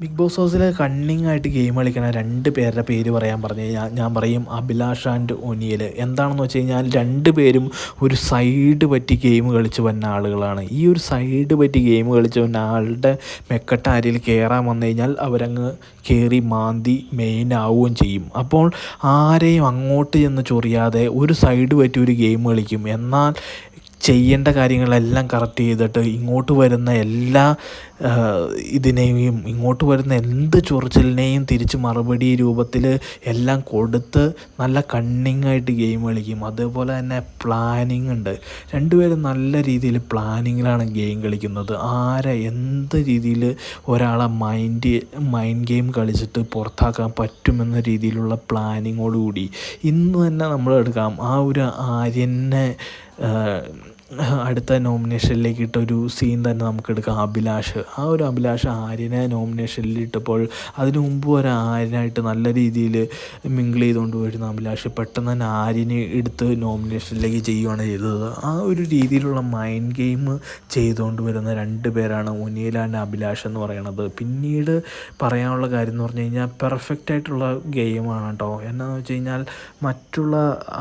Big boss ഹൗസിൽ cunning ആയിട്ട് game കളിക്കണ രണ്ട് പേരുടെ പേര് പറയാൻ പറഞ്ഞു കഴിഞ്ഞാൽ ഞാൻ പറയും അഭിലാഷ് ആൻഡ് ഒനിയൽ എന്താണെന്ന് വെച്ച് കഴിഞ്ഞാൽ രണ്ട് പേരും ഒരു സൈഡ് പറ്റി ഗെയിം കളിച്ച് വന്ന ആളുകളാണ്. ഈ ഒരു സൈഡ് പറ്റി ഗെയിം കളിച്ച് വന്ന ആളുടെ മെക്കട്ട അരിയിൽ കയറാൻ വന്നു കഴിഞ്ഞാൽ അവരങ്ങ് കയറി മാന്തി മെയിൻ ആവുകയും ചെയ്യും. അപ്പോൾ ആരെയും അങ്ങോട്ട് ചെന്ന് ചൊറിയാതെ ഒരു സൈഡ് പറ്റി ഒരു ഗെയിം കളിക്കും. എന്നാൽ ചെയ്യേണ്ട കാര്യങ്ങളെല്ലാം കറക്റ്റ് ചെയ്തിട്ട് ഇങ്ങോട്ട് വരുന്ന എല്ലാ ഇതിനെയും ഇങ്ങോട്ട് വരുന്ന എന്ത് ചൊറിച്ചിലിനെയും തിരിച്ച് മറുപടി രൂപത്തിൽ എല്ലാം കൊടുത്ത് നല്ല കണ്ണിങ്ങായിട്ട് ഗെയിം കളിക്കും. അതേപോലെ തന്നെ പ്ലാനിങ് ഉണ്ട്. രണ്ടുപേരും നല്ല രീതിയിൽ പ്ലാനിങ്ങിലാണ് ഗെയിം കളിക്കുന്നത്. ആരെ എന്ത് രീതിയിൽ ഒരാളെ മൈൻഡ് മൈൻഡ് ഗെയിം കളിച്ചിട്ട് പുറത്താക്കാൻ പറ്റുമെന്ന രീതിയിലുള്ള പ്ലാനിങ്ങോടുകൂടി ഇന്ന് തന്നെ നമ്മൾ എടുക്കാം. ആ ഒരു ആര്യനെ അടുത്ത നോമിനേഷനിലേക്ക് ഇട്ട ഒരു സീൻ തന്നെ നമുക്ക് എടുക്കാം അഭിലാഷ്. ആ ഒരു അഭിലാഷ് ആര്യനെ നോമിനേഷനിൽ ഇട്ടപ്പോൾ അതിനു മുമ്പ് വരെ ആര്യനായിട്ട് നല്ല രീതിയിൽ മിങ്കിൾ ചെയ്തുകൊണ്ട് വരുന്ന അഭിലാഷ് പെട്ടെന്ന് തന്നെ ആര്യനെ എടുത്ത് നോമിനേഷനിലേക്ക് ചെയ്യുകയാണ് ചെയ്തത്. ആ ഒരു രീതിയിലുള്ള മൈൻഡ് ഗെയിം ചെയ്തുകൊണ്ട് വരുന്ന രണ്ട് പേരാണ് ഉനിയൽ ആൻഡ് അഭിലാഷ് എന്ന് പറയുന്നത് പിന്നീട് പറയാനുള്ള കാര്യം എന്ന് പറഞ്ഞു കഴിഞ്ഞാൽ പെർഫെക്റ്റ് ആയിട്ടുള്ള ഗെയിമാണ് കേട്ടോ എന്നാന്ന് വെച്ച് കഴിഞ്ഞാൽ മറ്റുള്ള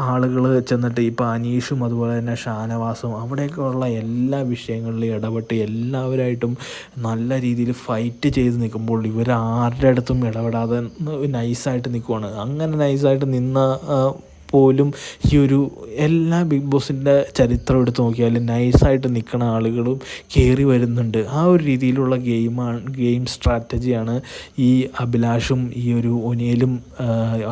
ആളുകൾ ചെന്നിട്ട് ഇപ്പോൾ അനീഷും അതുപോലെ തന്നെ ഷാനവാസും അവിടെയൊക്കെ എല്ലാ വിഷയങ്ങളിലും ഇടപെട്ട് എല്ലാവരായിട്ടും നല്ല രീതിയിൽ ഫൈറ്റ് ചെയ്ത് നിൽക്കുമ്പോൾ ഇവർ ആരുടെ അടുത്തും ഇടപെടാതെ നൈസായിട്ട് നിൽക്കുവാണ് അങ്ങനെ നൈസായിട്ട് നിന്ന പോലും ഈ ഒരു എല്ലാ ബിഗ് ബോസിന്റെ ചരിത്രം എടുത്ത് നോക്കിയാൽ നൈസായിട്ട് നിൽക്കുന്ന ആളുകളും കയറി വരുന്നുണ്ട്. ആ ഒരു രീതിയിലുള്ള ഗെയിമാണ് ഗെയിം സ്ട്രാറ്റജിയാണ് ഈ അഭിലാഷും ഈ ഒരു ഒനിയലും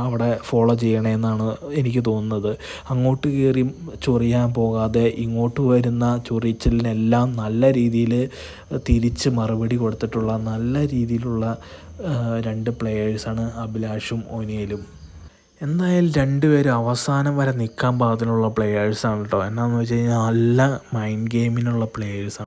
അവിടെ ഫോളോ ചെയ്യണമെന്നാണ് എനിക്ക് തോന്നുന്നത്. അങ്ങോട്ട് കയറി ചൊറിയാൻ പോകാതെ ഇങ്ങോട്ട് വരുന്ന ചൊറിച്ചിലിനെല്ലാം നല്ല രീതിയിൽ തിരിച്ച് മറുപടി കൊടുത്തിട്ടുള്ള നല്ല രീതിയിലുള്ള രണ്ട് പ്ലെയേഴ്സാണ് അഭിലാഷും ഒനിയലും. എന്തായാലും രണ്ടുപേരും അവസാനം വരെ നിൽക്കാൻ പാകത്തിനുള്ള പ്ലെയേഴ്സാണ് കേട്ടോ എന്നാന്ന് വെച്ച് കഴിഞ്ഞാൽ നല്ല മൈൻഡ് ഗെയിമിനുള്ള പ്ലെയേഴ്സാണ്